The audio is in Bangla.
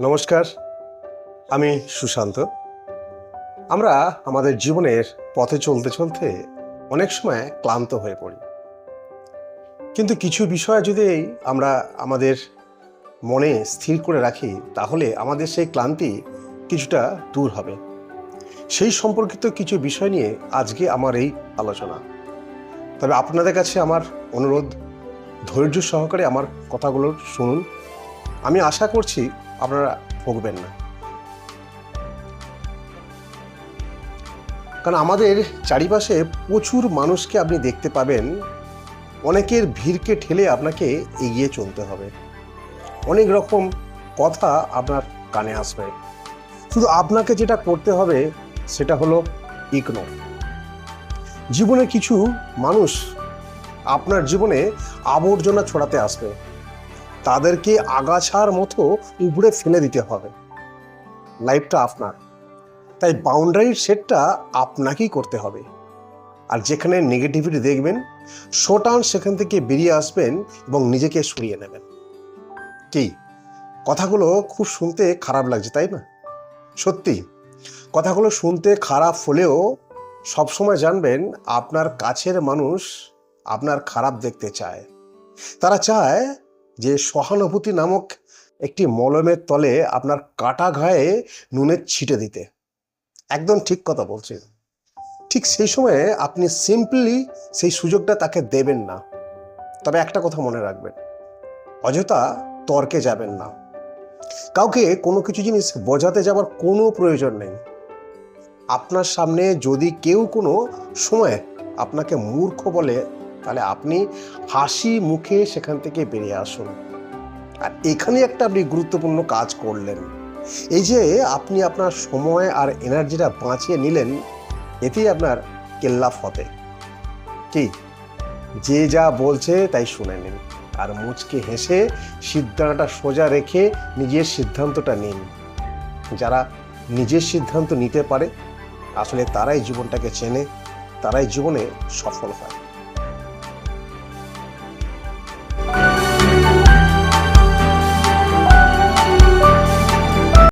নমস্কার, আমি সুশান্ত। আমরা আমাদের জীবনের পথে চলতে চলতে অনেক সময় ক্লান্ত হয়ে পড়ি। কিন্তু কিছু বিষয় যদি আমরা আমাদের মনে স্থির করে রাখি, তাহলে আমাদের সেই ক্লান্তি কিছুটা দূর হবে। সেই সম্পর্কিত কিছু বিষয় নিয়ে আজকে আমার এই আলোচনা। তবে আপনাদের কাছে আমার অনুরোধ, ধৈর্য সহকারে আমার কথাগুলো শুনুন। আমি আশা করছি আপনারা ভুগবেন না। কারণ আমাদের চারিপাশে প্রচুর মানুষকে আপনি দেখতে পাবেন। অনেকের ভিড়কে ঠেলে আপনাকে এগিয়ে চলতে হবে। অনেক রকম কথা আপনার কানে আসবে। শুধু আপনাকে যেটা করতে হবে, সেটা হলো ইগনোর জীবনে কিছু মানুষ আপনার জীবনে আবর্জনা ছড়াতে আসবে। তাদেরকে আগাছার মতো উপড়ে ফেলে দিতে হবে। লাইফটা আপনার। তাই বাউন্ডারির সেটটা আপনাকেই করতে হবে। আর যেখানে নেগেটিভিটি দেখবেন শোটান সেখান থেকে বেরিয়ে আসবেন এবং নিজেকে সরিয়ে নেবেন। কি? কথাগুলো খুব শুনতে খারাপ লাগছে, তাই না? সত্যি, কথাগুলো শুনতে খারাপ হলেও সবসময় জানবেন আপনার কাছের মানুষ আপনার খারাপ দেখতে চায়। তারা চায় যে সহানুভূতি নামক একটি মলমের তলে আপনার কাটা ঘায়ে নুনের ছিটে দিতে। একদম ঠিক কথা বলছেন। ঠিক সেই সময়ে আপনি সিম্পলি সেই সুযোগটা তাকে দেবেন না। তবে একটা কথা মনে রাখবেন, অযথা তর্কে যাবেন না। কাউকে কোনো কিছু জিনিস বোঝাতে যাবার কোনো প্রয়োজন নেই। আপনার সামনে যদি কেউ কোনো সময় আপনাকে মূর্খ বলে তাহলে আপনি হাসি মুখে সেখান থেকে বেরিয়ে আসুন। আর এখানে একটা আপনি গুরুত্বপূর্ণ কাজ করলেন। এই যে আপনি আপনার সময় আর এনার্জিটা বাঁচিয়ে নিলেন, এতেই আপনার কেল্লাফ হতে কি? যে যা বলছে তাই শুনে নিন। আর মুচকে হেসে সিদ্ধান্তটা সোজা রেখে নিজের সিদ্ধান্তটা নিন। যারা নিজের সিদ্ধান্ত নিতে পারে, আসলে তারাই জীবনটাকে চেনে, তারাই জীবনে সফল হয়।